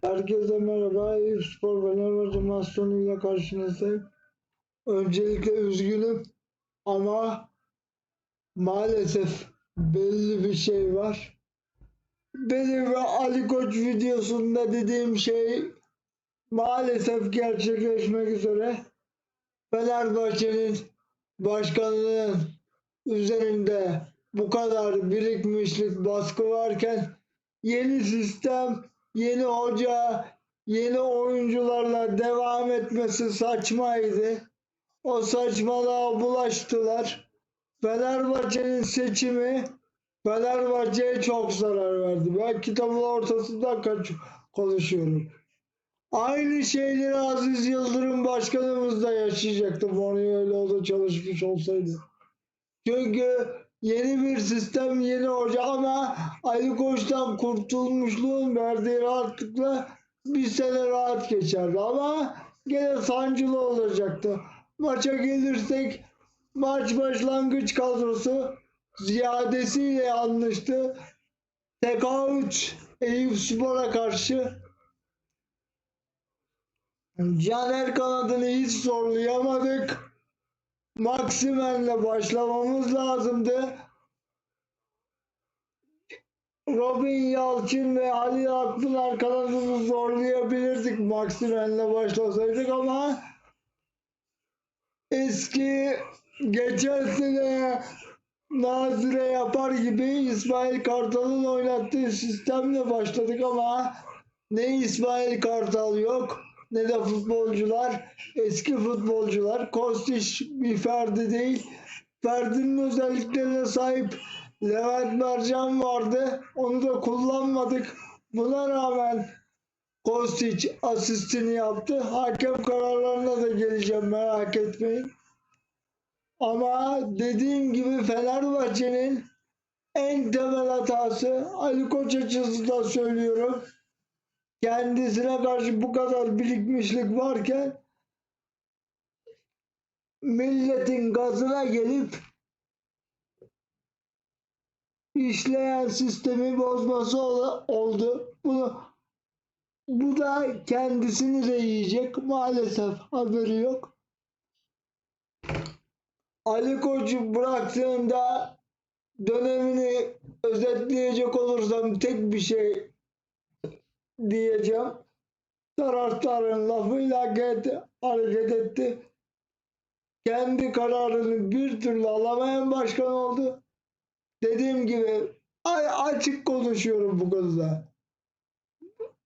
Herkese merhaba. Eyüp Spor Fenerbahçe maç sonuyla karşınızdayım. Öncelikle üzgünüm ama maalesef belli bir şey var. Benim ve Ali Koç videosunda dediğim şey maalesef gerçekleşmek üzere. Fenerbahçe'nin başkanının üzerinde bu kadar birikmişlik baskı varken yeni sistem, yeni hoca, yeni oyuncularla devam etmesi saçmaydı. O saçmalığa bulaştılar. Fenerbahçe'nin seçimi Fenerbahçe'ye çok zarar verdi. Ben kitabın ortasında kaç konuşuyorum. Aynı şeyleri Aziz Yıldırım başkanımız da yaşayacaktı. Mourinho öyle o da çalışmış olsaydı. Çünkü yeni bir sistem, yeni hoca ama Ali Koç'tan kurtulmuşluğun verdiği rahatlıkla bir sene rahat geçerdi. Ama gene sancılı olacaktı. Maça gelirsek maç başlangıç kadrosu ziyadesiyle yanlıştı. Tekaüt Eyüp Spor'a karşı Caner kanadını hiç zorlayamadık. Maksimen'le başlamamız lazımdı. Robin Yalçın ve Ali Akpınar kanadını zorlayabilirdik Maksimen'le başlasaydık ama eski geçen sene Nazire yapar gibi İsmail Kartal'ın oynattığı sistemle başladık ama ne İsmail Kartal yok ne de futbolcular eski futbolcular. Kostić bir ferdi değil. Ferdi'nin özelliklerine sahip Levent Mercan vardı. Onu da kullanmadık. Buna rağmen Kostić asistini yaptı. Hakem kararlarına da geleceğim merak etmeyin. Ama dediğim gibi Fenerbahçe'nin en temel hatası Ali Koç açısından söylüyorum kendisine karşı bu kadar birikmişlik varken milletin gazına gelip işleyen sistemi bozması ol- oldu. Bunu bu da kendisini de yiyecek. Maalesef haberi yok. Ali Koç'u bıraktığında dönemini özetleyecek olursam tek bir şey diyeceğim. Taraftarın lafıyla hareket, etti. Kendi kararını bir türlü alamayan başkan oldu. Dediğim gibi açık konuşuyorum bu konuda.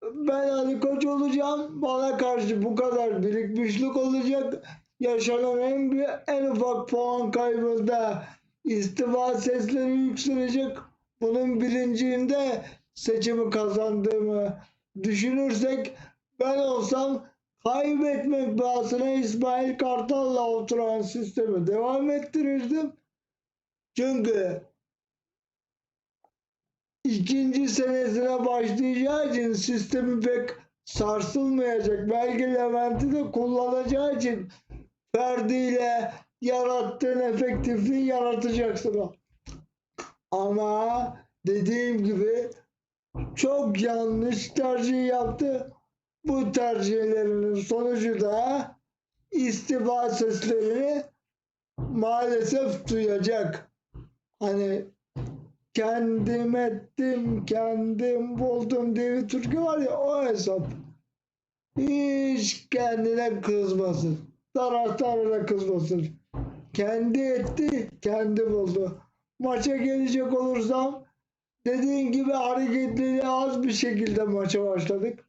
Ben Ali Koç olacağım. Bana karşı bu kadar birikmişlik olacak. Yaşanan en, en ufak puan kaybında istifa sesleri yükselecek. Bunun bilincinde seçimi kazandığımı düşünürsek ben olsam kaybetmek bahsine İsmail Kartal'la oturan sistemi devam ettirirdim. Çünkü ikinci senesine başlayacağı için sistemi pek sarsılmayacak. Belki Levent'i de kullanacağı için Ferdi ile yarattığın efektifliği yaratacaksın. Ama dediğim gibi çok yanlış tercih yaptı. Bu tercihlerinin sonucu da istifa seslerini maalesef duyacak. Hani kendim ettim, kendim buldum diye bir türkü var ya o hesap. Hiç kendine kızmasın. Taraftarına kızmasın. Kendi etti, kendi buldu. Maça gelecek olursam dediğin gibi hareketleri az bir şekilde maça başladık.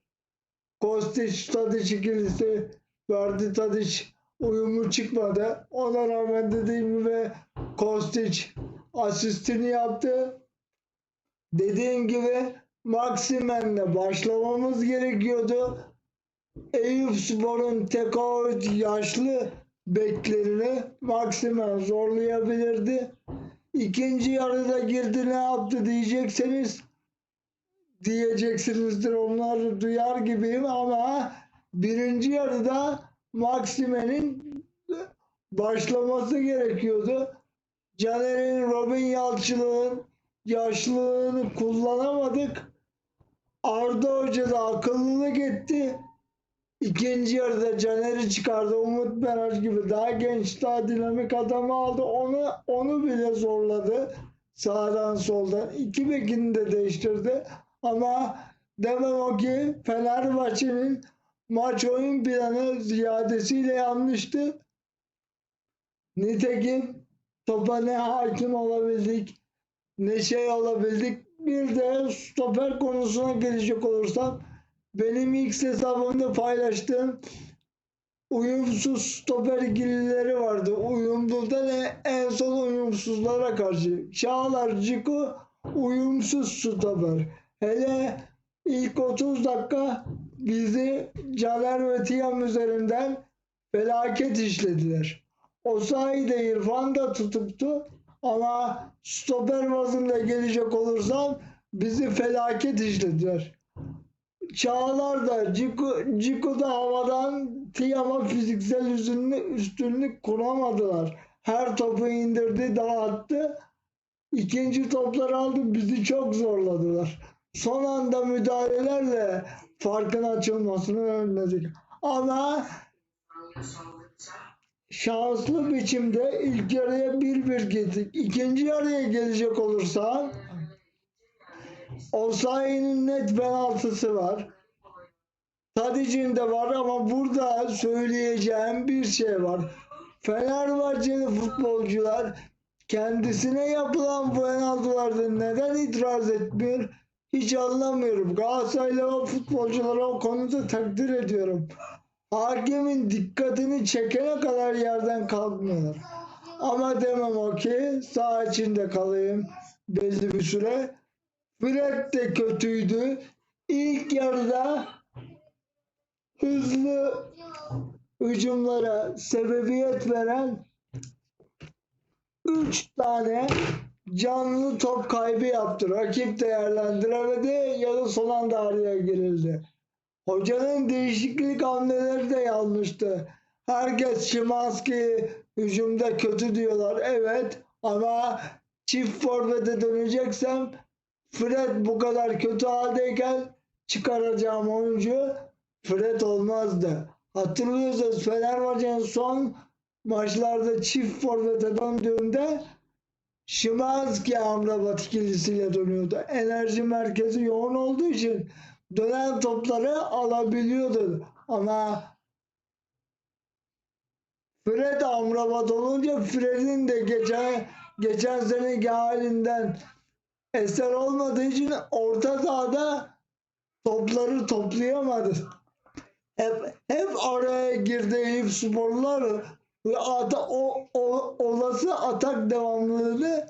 Kostić, Tadić ikilisi, Verdi Tadić uyumu çıkmadı. Ona rağmen dediğim gibi Kostić asistini yaptı. Dediğim gibi Maksimen'le başlamamız gerekiyordu. Eyüp Spor'un tekaüt yaşlı beklerini Maksimen zorlayabilirdi. İkinci yarıda girdi ne yaptı diyecekseniz diyeceksinizdir onları duyar gibiyim ama birinci yarıda Maksimen'in başlaması gerekiyordu. Caner'in Robin Yalçın'ın yaşlılığını kullanamadık. Arda Hoca da akıllılık etti. İkinci yarıda Caner'i çıkardı. Umut Meraş gibi daha genç, daha dinamik adamı aldı. Onu onu bile zorladı. Sağdan soldan. İki bekini de değiştirdi. Ama demem o ki Fenerbahçe'nin maç oyun planı ziyadesiyle yanlıştı. Nitekim topa ne hakim olabildik ne şey olabildik. Bir de stoper konusuna gelecek olursam benim ilk hesabımda paylaştığım uyumsuz stoper ikilileri vardı. Uyumlu da ne? En son uyumsuzlara karşı. Çağlar Ciku uyumsuz stoper. Hele ilk 30 dakika bizi Caner ve Tiyam üzerinden felaket işlediler. O sayede İrfan da tutuktu ama stoper bazında gelecek olursam bizi felaket işlediler. Çağlar da Ciku, Ciku da havadan Tiyam'a fiziksel üstünlük, üstünlük kuramadılar. Her topu indirdi, dağıttı. İkinci topları aldı, bizi çok zorladılar. Son anda müdahalelerle farkın açılmasını önledik. Ama şanslı biçimde ilk yarıya bir bir gittik. İkinci yarıya gelecek olursa Osayi'nin net penaltısı var. Tadic'in de var ama burada söyleyeceğim bir şey var. Fenerbahçeli futbolcular kendisine yapılan penaltılarda neden itiraz etmiyor? Hiç anlamıyorum. Galatasaraylı o futbolcuları o konuda takdir ediyorum. Hakemin dikkatini çekene kadar yerden kalkmıyorlar. Ama demem o ki sağ içinde kalayım belli bir süre. Fred de kötüydü. İlk yarıda hızlı hücumlara sebebiyet veren 3 tane canlı top kaybı yaptı. Rakip değerlendiremedi ya da son anda araya girildi. Hocanın değişiklik hamleleri de yanlıştı. Herkes Şimanski hücumda kötü diyorlar. Evet ama çift forvete döneceksem Fred bu kadar kötü haldeyken çıkaracağım oyuncu Fred olmazdı. Hatırlıyorsunuz Fenerbahçe'nin son maçlarda çift forvete döndüğünde Şimanski Amrabat ikilisiyle dönüyordu. Enerji merkezi yoğun olduğu için dönen topları alabiliyordu. Ama Fred Amrabat olunca Fred'in de geçen geçen seneki halinden eser olmadığı için orta sahada topları toplayamadı. Hep, hep araya girdi Eyüp sporlar ve ata, o, o, olası atak devamlılığını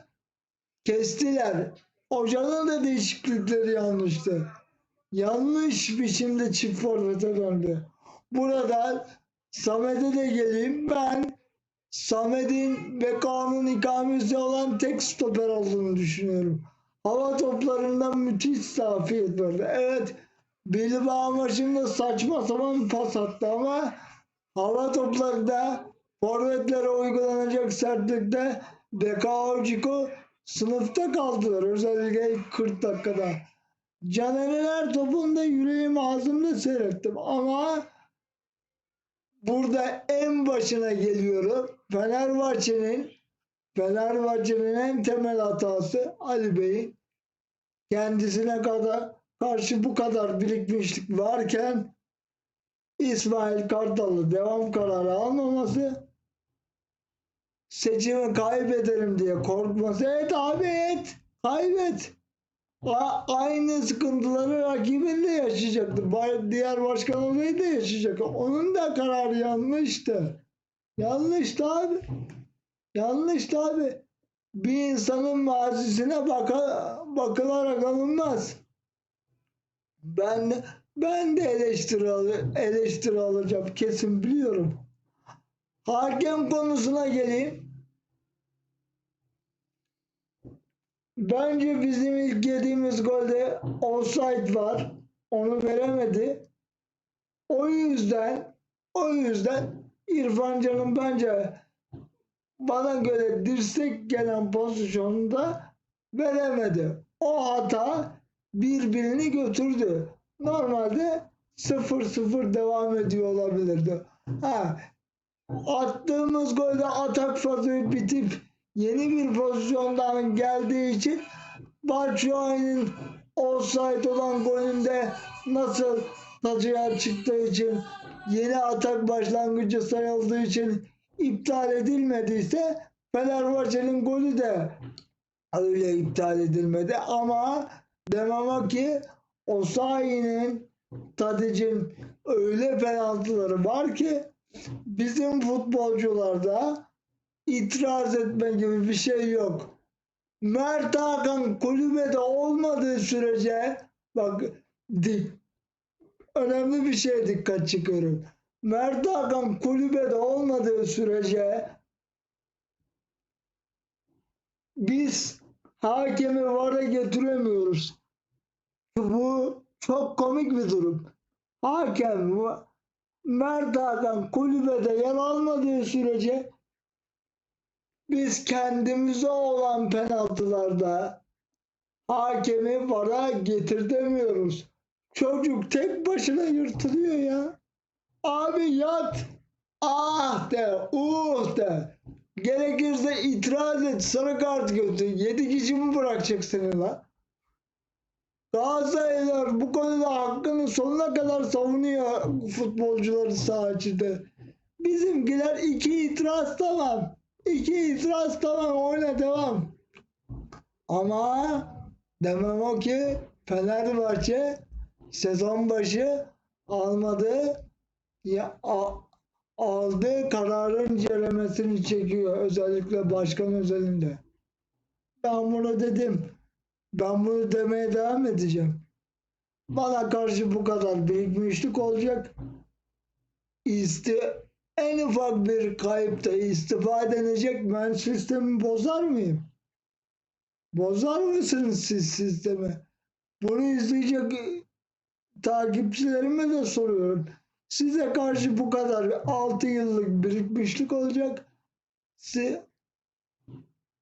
kestiler. Hocanın da değişiklikleri yanlıştı. Yanlış biçimde çift forvete döndü. Burada Samet'e de geleyim. Ben Samet'in Beka'nın ikamesi olan tek stoper olduğunu düşünüyorum. Hava toplarından müthiş zafiyet vardı. Evet Bilbao maçında saçma sapan pas attı ama hava toplarında forvetlere uygulanacak sertlikte Bekao sınıfta kaldılar. Özellikle ilk 40 dakikada. Caner'in topunda yüreğim ağzımda seyrettim ama burada en başına geliyorum. Fenerbahçe'nin Fenerbahçe'nin en temel hatası Ali Bey'in kendisine kadar karşı bu kadar birikmişlik varken İsmail Kartal'ı devam kararı almaması seçimi kaybederim diye korkması et abi et kaybet A- aynı sıkıntıları rakibin de yaşayacaktı. Diğer başkan olayı da yaşayacak. Onun da kararı yanlıştı. Yanlıştı abi. Yanlıştı abi. Bir insanın mazisine baka, bakılarak alınmaz. Ben ben de eleştiri, al- eleştiri alacağım kesin biliyorum. Hakem konusuna geleyim. Bence bizim ilk yediğimiz golde offside var. Onu veremedi. O yüzden o yüzden İrfan Can'ın bence bana göre dirsek gelen pozisyonda veremedi. O hata birbirini götürdü. Normalde 0-0 devam ediyor olabilirdi. Ha, attığımız golde atak fazı bitip yeni bir pozisyondan geldiği için Batshuayi'nin offside olan golünde nasıl taçıya çıktığı için yeni atak başlangıcı sayıldığı için iptal edilmediyse Fenerbahçe'nin golü de öyle iptal edilmedi ama demem o ki Osayi'nin Tadic'in öyle penaltıları var ki bizim futbolcularda itiraz etme gibi bir şey yok. Mert Hakan kulübede olmadığı sürece bak önemli bir şeye dikkat çıkıyorum. Mert Hakan kulübede olmadığı sürece biz hakemi vara getiremiyoruz. Bu çok komik bir durum. Hakem Mert Hakan kulübede yer almadığı sürece biz kendimize olan penaltılarda hakemi vara getirtemiyoruz. Çocuk tek başına yırtılıyor ya. Abi yat. Ah de, uh de. Gerekirse itiraz et, sarı kart götür. Yedi kişi mi bırakacak seni lan? Galatasaraylılar bu konuda hakkını sonuna kadar savunuyor futbolcuları saha içinde. Bizimkiler iki itiraz tamam. İki itiraz tamam oyna devam. Ama demem o ki Fenerbahçe sezon başı almadı ya a- aldığı kararın incelemesini çekiyor özellikle başkan özelinde. Ben bunu dedim. Ben bunu demeye devam edeceğim. Bana karşı bu kadar birikmişlik olacak. İsti en ufak bir kayıpta istifa denecek ben sistemi bozar mıyım? Bozar mısınız siz sistemi? Bunu izleyecek takipçilerime de soruyorum. Size karşı bu kadar 6 yıllık birikmişlik olacak. Si-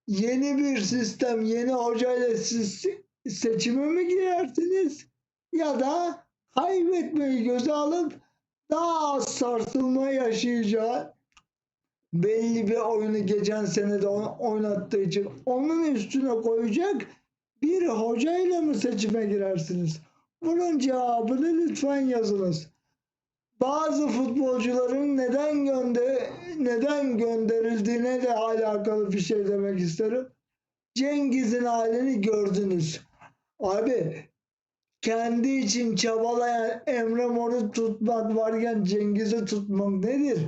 yeni bir sistem, yeni hocayla siz seçime mi girersiniz? Ya da kaybetmeyi göze alıp daha az sarsılma yaşayacağı belli bir oyunu geçen sene de oynattığı için onun üstüne koyacak bir hocayla mı seçime girersiniz? Bunun cevabını lütfen yazınız. Bazı futbolcuların neden gönder neden gönderildiğine de alakalı bir şey demek isterim. Cengiz'in halini gördünüz. Abi kendi için çabalayan Emre Mor'u tutmak varken Cengiz'i tutmak nedir?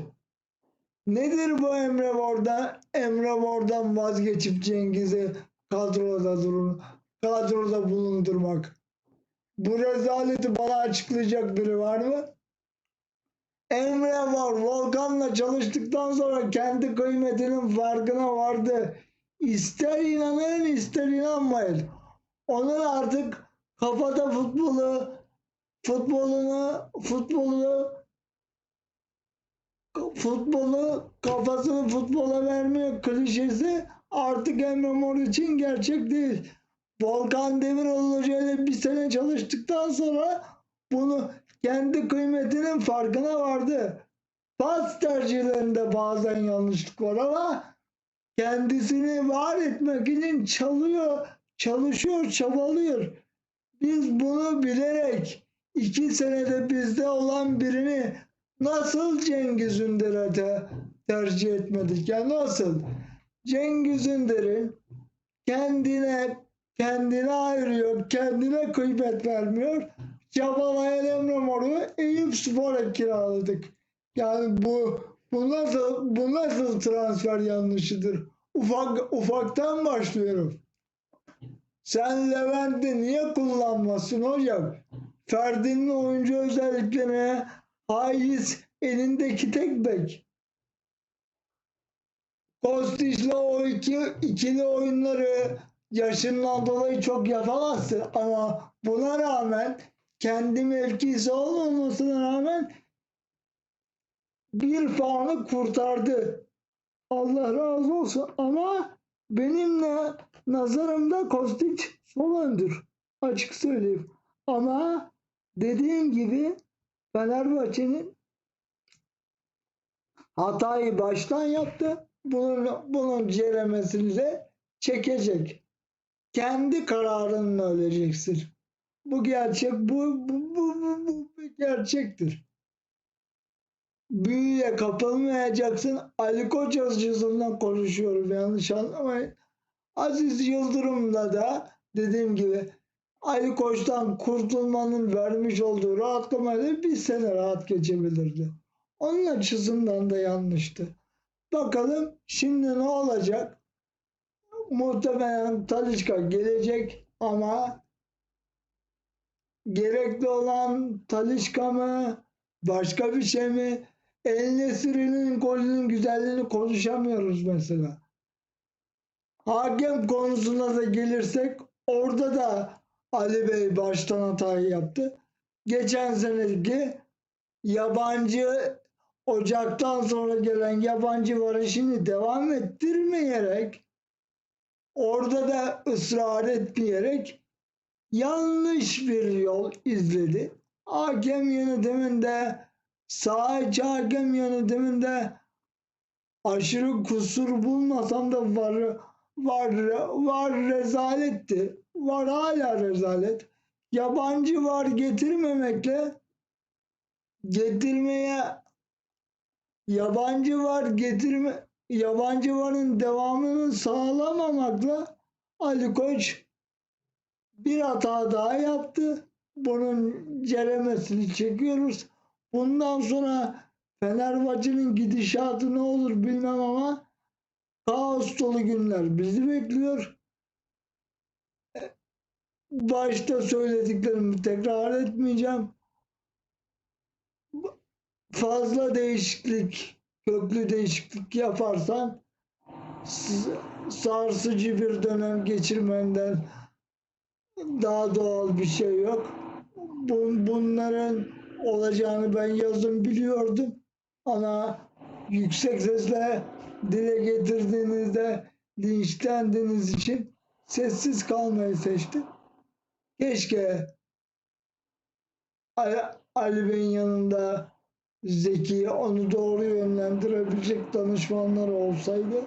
Nedir bu Emre Mor'dan? Emre Mor'dan vazgeçip Cengiz'i kadroda durun, kadroda bulundurmak. Bu rezaleti bana açıklayacak biri var mı? Emre var. Volkan'la çalıştıktan sonra kendi kıymetinin farkına vardı. İster inanın ister inanmayın. Onun artık kafada futbolu futbolunu futbolu futbolu kafasını futbola vermiyor klişesi artık Emre Mor için gerçek değil. Volkan Demiroğlu hocayla bir sene çalıştıktan sonra bunu kendi kıymetinin farkına vardı. Pas tercihlerinde bazen yanlışlık var ama kendisini var etmek için çalıyor, çalışıyor, çabalıyor. Biz bunu bilerek iki senede bizde olan birini nasıl Cengiz Ünder'e te- tercih etmedik? Ya nasıl? Cengiz Ünder'in kendine kendine ayırıyor, kendine kıymet vermiyor. Çabalayan Emre Mor'u Eyüp Spor'a kiraladık. Yani bu bu nasıl bu nasıl transfer yanlışıdır? Ufak ufaktan başlıyorum. Sen Levent'i niye kullanmasın hocam? Ferdi'nin oyuncu özelliklerine haiz elindeki tek bek. Kostiç'le o iki, ikili oyunları yaşından dolayı çok yapamazsın ama buna rağmen kendi mevkisi olmamasına rağmen bir puanı kurtardı. Allah razı olsun ama benimle nazarımda Kostiç sol öndür. Açık söyleyeyim. Ama dediğim gibi Fenerbahçe'nin hatayı baştan yaptı. Bunun, bunun ceremesini de çekecek. Kendi kararınla öleceksin. Bu gerçek, bu, bu, bu, bu, bu bir gerçektir. Büyüye kapılmayacaksın. Ali Koç açısından konuşuyorum yanlış anlamayın. Aziz Yıldırım'la da dediğim gibi Ali Koç'tan kurtulmanın vermiş olduğu rahatlamayla bir sene rahat geçebilirdi. Onun açısından da yanlıştı. Bakalım şimdi ne olacak? Muhtemelen Talisca gelecek ama gerekli olan Talisca mı? Başka bir şey mi? El Nesiri'nin golünün güzelliğini konuşamıyoruz mesela. Hakem konusuna da gelirsek orada da Ali Bey baştan hatayı yaptı. Geçen seneki yabancı Ocak'tan sonra gelen yabancı varışını devam ettirmeyerek orada da ısrar etmeyerek yanlış bir yol izledi. Hakem yönetiminde sağ içi hakem yönetiminde aşırı kusur bulmasam da var var var rezaletti. Var hala rezalet. Yabancı var getirmemekle getirmeye yabancı var getirme yabancı varın devamını sağlamamakla Ali Koç bir hata daha yaptı. Bunun ceremesini çekiyoruz. Bundan sonra Fenerbahçe'nin gidişatı ne olur bilmem ama kaos dolu günler bizi bekliyor. Başta söylediklerimi tekrar etmeyeceğim. Fazla değişiklik, köklü değişiklik yaparsan sarsıcı bir dönem geçirmenden daha doğal bir şey yok. Bunların olacağını ben yazın biliyordum. Ama yüksek sesle dile getirdiğinizde linçlendiğiniz için sessiz kalmayı seçtim. Keşke Ali Bey'in yanında zeki, onu doğru yönlendirebilecek danışmanlar olsaydı.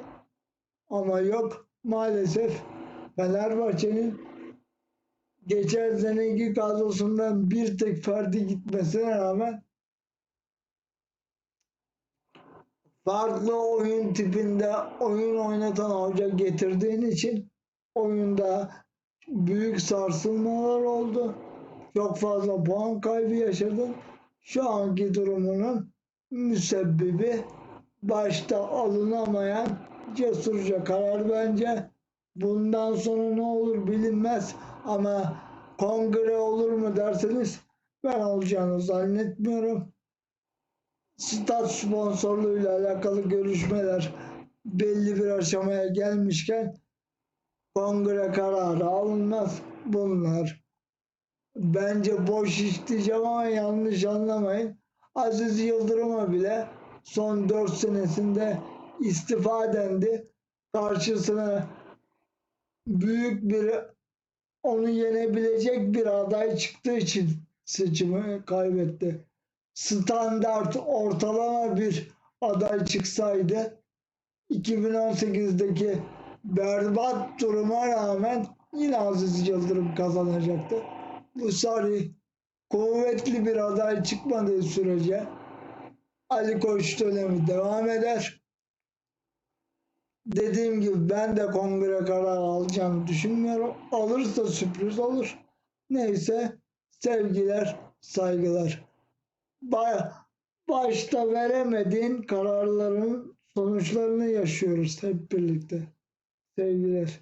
Ama yok. Maalesef Fenerbahçe'nin geçen seneki kadrosundan bir tek Ferdi gitmesine rağmen farklı oyun tipinde oyun oynatan hoca getirdiğin için oyunda büyük sarsılmalar oldu. Çok fazla puan kaybı yaşadın. Şu anki durumunun müsebbibi başta alınamayan cesurca karar bence. Bundan sonra ne olur bilinmez ama kongre olur mu derseniz ben olacağını zannetmiyorum. Stat sponsorluğuyla alakalı görüşmeler belli bir aşamaya gelmişken kongre kararı alınmaz. Bunlar bence boş iş diyeceğim ama yanlış anlamayın. Aziz Yıldırım'a bile son dört senesinde istifa dendi. Karşısına büyük bir onu yenebilecek bir aday çıktığı için seçimi kaybetti. Standart ortalama bir aday çıksaydı 2018'deki berbat duruma rağmen yine Aziz Yıldırım kazanacaktı. Bu sarı kuvvetli bir aday çıkmadığı sürece Ali Koç dönemi devam eder. Dediğim gibi ben de kongre kararı alacağını düşünmüyorum. Alırsa sürpriz olur. Neyse sevgiler, saygılar. Ba başta veremediğin kararların sonuçlarını yaşıyoruz hep birlikte. Sevgiler.